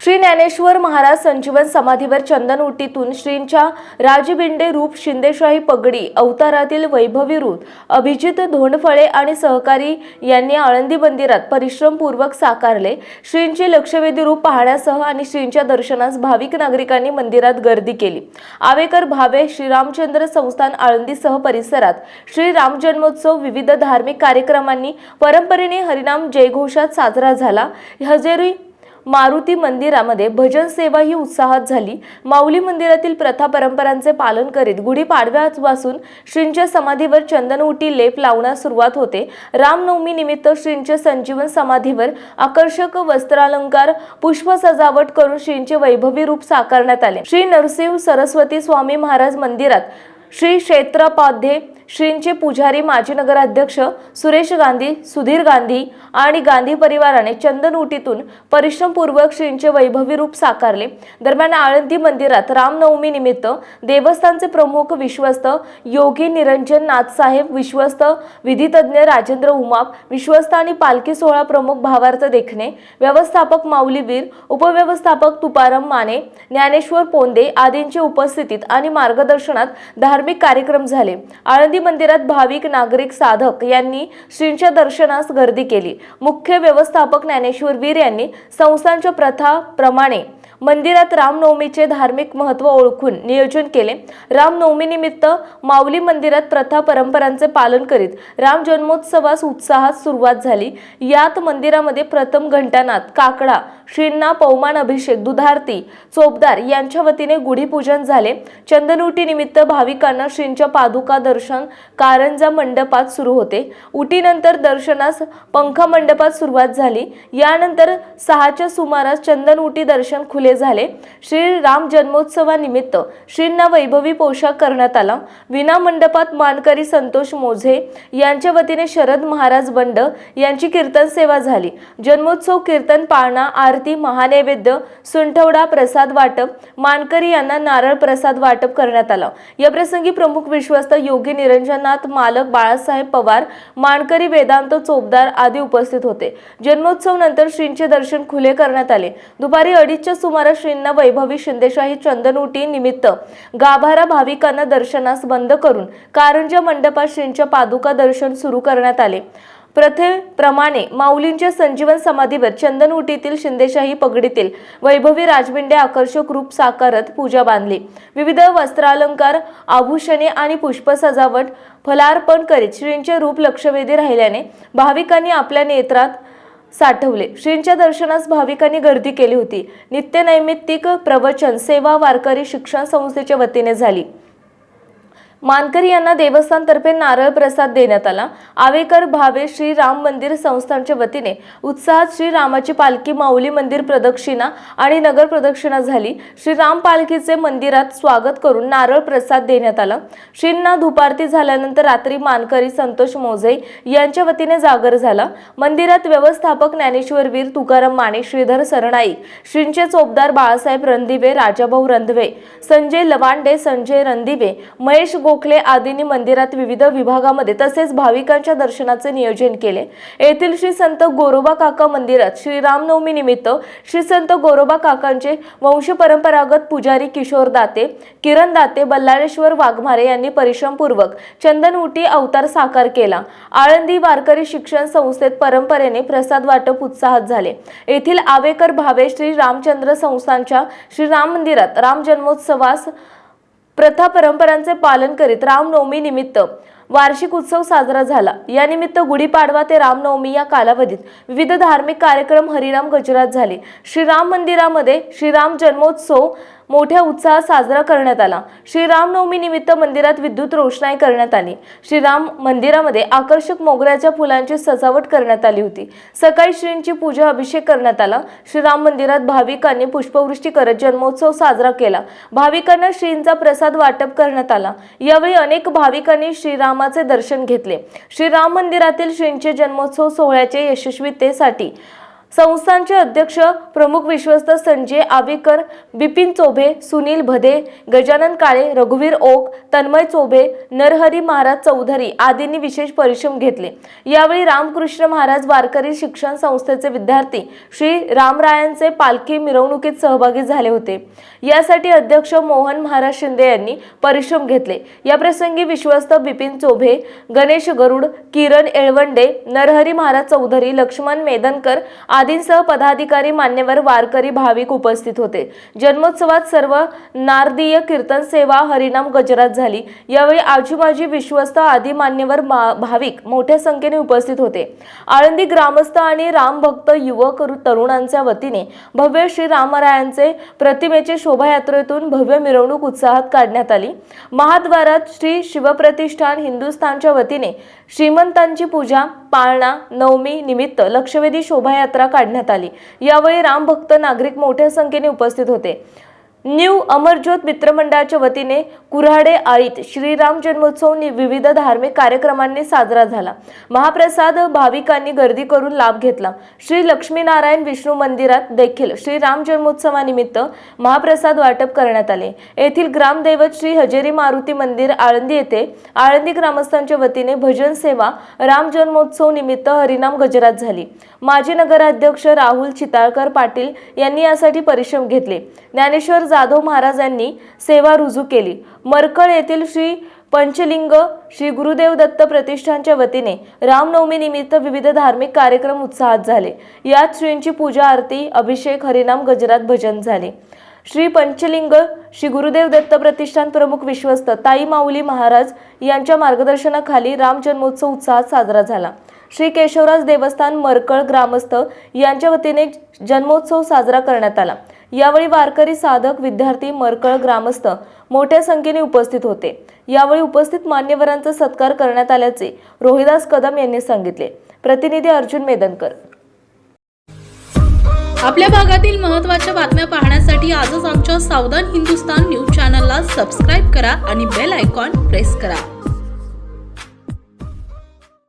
श्री ज्ञानेश्वर महाराज संजीवन समाधीवर चंदन उटीतून श्रींच्या राजबिंडे रूप शिंदेशाही पगडी अवतारातील वैभवी रूप अभिजित धोंडफळे आणि सहकारी यांनी आळंदी मंदिरात परिश्रमपूर्वक साकारले. श्रींचे लक्षवेधी रूप पाहण्यासह आणि श्रींच्या दर्शनास भाविक नागरिकांनी मंदिरात गर्दी केली. आवेकर भावे श्रीरामचंद्र संस्थान आळंदीसह परिसरात श्री राम जन्मोत्सव विविध धार्मिक कार्यक्रमांनी परंपरेने हरिनाम जयघोषात साजरा झाला. हजेरी मारुती मंदिरामध्ये भजन सेवा ही उत्साहात झाली. माऊली मंदिरातील प्रथा परंपरांचे पालन करीत गुढीपाडव्यापासून श्रींच्या समाधीवर चंदनउटी लेप लावण्यास सुरुवात होते. रामनवमी निमित्त श्रींच्या संजीवन समाधीवर आकर्षक वस्त्रालंकार पुष्प सजावट करून श्रींचे वैभवी रूप साकारण्यात आले. श्री नरसिंह सरस्वती स्वामी महाराज मंदिरात श्री क्षेत्रपाध्ये श्रींचे पुजारी माजी नगराध्यक्ष सुरेश गांधी सुधीर गांधी आणि गांधी परिवाराने चंदन उटीतून परिश्रमपूर्वक श्रींचे वैभवी रूप साकारले. दरम्यान आळंदी मंदिरात रामनवमी निमित्त देवस्थानचे प्रमुख विश्वस्त योगी निरंजन नाथसाहेब विश्वस्त विधितज्ञ राजेंद्र उमाप विश्वस्त आणि पालखी सोहळा प्रमुख भावार्थ देखणे व्यवस्थापक माऊलीवीर उपव्यवस्थापक तुकाराम माने ज्ञानेश्वर पोंदे आदींच्या उपस्थितीत आणि मार्गदर्शनात धार्मिक कार्यक्रम झाले. आळंदी मंदिरात भाविक नागरिक साधक यांनी श्रींच्या दर्शनास गर्दी केली. मुख्य व्यवस्थापक ज्ञानेश्वर वीर यांनी संस्थांच्या प्रथाप्रमाणे मंदिरात रामनवमीचे धार्मिक महत्त्व ओळखून नियोजन केले. रामनवमी निमित्त माऊली मंदिरात प्रथा परंपरांचे पालन करीत राम जन्मोत्सवास उत्साहात सुरुवात झाली. यात मंदिरामध्ये प्रथम घंटानाथ काकडा श्रींना पौमान अभिषेक दुधारती चोपदार यांच्या वतीने गुढीपूजन झाले. चंदनउटी निमित्त भाविकांना श्रींच्या पादुका दर्शन कारंजा मंडपात सुरू होते. उटीनंतर दर्शनास पंखा मंडपात सुरुवात झाली. यानंतर सहाच्या सुमारास चंदन उटी दर्शन खुले झाले. श्री राम जन्मोत्सवानिमित्त श्रींना वैभवी पोशाख करण्यात आला. विना मंडपात मानकरी संतोष मोझे यांच्या वतीने शरद महाराज बंड यांची कीर्तन सेवा झाली. जन्मोत्सव कीर्तन पाळणा आरती महानैवेद्य सुंठवडा प्रसाद वाटप मानकरी यांना नारळ प्रसाद वाटप करण्यात आला. या प्रसंगी प्रमुख विश्वस्त योगी निरंजननाथ मालक बाळासाहेब पवार मानकरी वेदांत चोपदार आदी उपस्थित होते. जन्मोत्सव नंतर श्रींचे दर्शन खुले करण्यात आले. दुपारी अडीचच्या सुमारास कुमारश्रींना वैभवी शिंदेशाही चंदनउटी निमित्त गाभारा भाविकांना दर्शनास बंद करून कारंजा मंडपात श्रींच्या पादुका दर्शन सुरू करण्यात आले. प्रथेप्रमाणे माऊलींच्या संजीवन समाधीवर चंदनउटीतील शिंदेशाही पगडीतील वैभवी राजबिंडे आकर्षक रूप साकारत पूजा बांधली. विविध वस्त्रालंकार आभूषणे आणि पुष्प सजावट फलार्पण करीत श्रींचे रूप लक्षवेधी राहिल्याने भाविकांनी आपल्या नेत्रात साठवले. श्रींच्या दर्शनास भाविकांनी गर्दी केली होती. नित्यनैमित्तिक प्रवचन सेवा वारकरी शिक्षण संस्थेच्या वतीने झाली. मानकरी यांना देवस्थानतर्फे नारळ प्रसाद देण्यात आला. आवेकर भावे श्री राम मंदिर संस्थानच्या वतीने उत्साहात श्री रामाची पालखी माऊली मंदिर प्रदक्षिणा आणि नगर प्रदक्षिणा झाली. श्री राम पालखीचे मंदिरात स्वागत करून नारळ प्रसाद देण्यात आला. श्रींना धुपारती झाल्यानंतर रात्री मानकरी संतोष मोजे यांच्या वतीने जागर झाला. मंदिरात व्यवस्थापक ज्ञानेश्वर वीर तुकाराम माने श्रीधर सरणाई श्रींचे चोपदार बाळासाहेब रणदिवे राजाभाऊ रंधवे संजय लवांडे संजय रणदिवे महेश गो गोखले आदींनी मंदिरात विविध विभागामध्ये तसेच भाविकांच्या दर्शनाचे नियोजन केले. येथील श्री संत गोरोबा काका मंदिरात श्रीरामनवमी निमित्त श्री संत गोरोबा काकांचे वंश परंपरागत पुजारी किशोर दाते किरण दाते बल्लाळेश्वर वाघमारे यांनी परिश्रमपूर्वक चंदनउटी अवतार साकार केला. आळंदी वारकरी शिक्षण संस्थेत परंपरेने प्रसाद वाटप उत्साहात झाले. येथील आवेकर भावे श्री रामचंद्र संस्थांच्या श्री राम मंदिरात राम जन्मोत्सवास प्रथा परंपरांचे पालन करीत रामनवमी निमित्त वार्षिक उत्सव साजरा झाला. या निमित्त गुढीपाडवा ते रामनवमी या कालावधीत विविध धार्मिक कार्यक्रम हरिनाम गजरात झाले. श्रीराम मंदिरामध्ये श्रीराम जन्मोत्सव मोठ्या उत्साहात साजरा करण्यात आला. श्रीरामनवमी निमित्त मंदिरात विद्युत रोषणाई करण्यात आली. श्रीराम मंदिरामध्ये आकर्षक मोगऱ्याच्या फुलांची सजावट करण्यात आली होती. सकाळी श्रींची पूजा अभिषेक करण्यात आला. श्रीराम मंदिरात भाविकांनी पुष्पवृष्टी करत जन्मोत्सव साजरा केला. भाविकांना श्रींचा प्रसाद वाटप करण्यात आला. यावेळी अनेक भाविकांनी श्रीरामाचे दर्शन घेतले. श्रीराम मंदिरातील श्रींचे जन्मोत्सव सोहळ्याचे यशस्वीतेसाठी संस्थांचे अध्यक्ष प्रमुख विश्वस्त संजय आवेकर बिपिन चोभे सुनील भदे गजानन काळे रघुवीर ओक तन्मय चोभे नरहरी महाराज चौधरी आदींनी विशेष परिश्रम घेतले. यावेळी रामकृष्ण महाराज वारकरी शिक्षण संस्थेचे विद्यार्थी श्री रामरायांचे पालखी मिरवणुकीत सहभागी झाले होते. यासाठी अध्यक्ष मोहन महाराज शिंदे यांनी परिश्रम घेतले. या प्रसंगी विश्वस्त बिपिन चोभे गणेश गरुड किरण एळवंडे नरहरी महाराज चौधरी लक्ष्मण मेदनकर आदींसह पदाधिकारी मान्यवर वारकरी भाविक उपस्थित होते. जन्मोत्सवात सर्व नारदीय कीर्तन सेवा हरिनाम गजरात झाली. यावेळी आजूबाजी विश्वस्त आदी मान्यवर मा- भाविक मोठ्या संख्येने उपस्थित होते. आळंदी ग्रामस्थ आणि रामभक्त युवक तरुणांच्या वतीने भव्य श्री रामरायांचे प्रतिमेचे शोभायात्रेतून भव्य मिरवणूक उत्साहात काढण्यात आली. महाद्वारात श्री शिवप्रतिष्ठान हिंदुस्थानच्या वतीने श्रीमंतांची पूजा पाळणा नवमी निमित्त लक्षवेधी शोभायात्रा काढण्यात आली. यावेळी रामभक्त नागरिक मोठ्या संख्येने उपस्थित होते. न्यू अमरज्योत मित्रमंडळाच्या वतीने कुऱ्हाडे आळीत श्रीराम जन्मोत्सव विविध धार्मिक कार्यक्रमांनी साजरा झाला. महाप्रसाद भाविकांनी गर्दी करून लाभ घेतला. श्री लक्ष्मीनारायण विष्णू मंदिरात देखील श्रीराम जन्मोत्सवानिमित्त महाप्रसाद वाटप करण्यात आले. येथील ग्रामदैवत श्री हजेरी मारुती मंदिर आळंदी येथे आळंदी ग्रामस्थांच्या वतीने भजन सेवा राम जन्मोत्सव निमित्त हरिनाम गजरात झाली. माजी नगराध्यक्ष राहुल चिताळकर पाटील यांनी यासाठी परिश्रम घेतले. ज्ञानेश्वर जाधव महाराज यांनी सेवा रुजू केली. मरकळ येथील श्री पंचलिंग श्री गुरुदेव दत्त प्रतिष्ठानच्या वतीने रामनवमीनिमित्त विविध धार्मिक कार्यक्रम उत्साहात झाले. यात श्रींची पूजा आरती अभिषेक हरिनाम गजरात भजन झाले. श्री पंचलिंग श्री गुरुदेव दत्त प्रतिष्ठान प्रमुख विश्वस्त ताई माऊली महाराज यांच्या मार्गदर्शनाखाली राम जन्मोत्सव उत्साहात साजरा झाला. श्री केशवराज देवस्थान मरकळ ग्रामस्थ यांच्या वतीने जन्मोत्सव साजरा करण्यात आला. यावेळी वारकरी साधक विद्यार्थी मरकळ ग्रामस्थ मोठ्या संख्येने उपस्थित होते. यावेळी उपस्थित मान्यवरांचा सत्कार करण्यात आल्याचे रोहिदास कदम यांनी सांगितले. प्रतिनिधी अर्जुन मेदनकर. आपल्या भागातील महत्त्वाच्या बातम्या पाहण्यासाठी आजच आमच्या सावधान हिंदुस्तान न्यूज चॅनलला सबस्क्राईब करा आणि बेल आयकॉन प्रेस करा.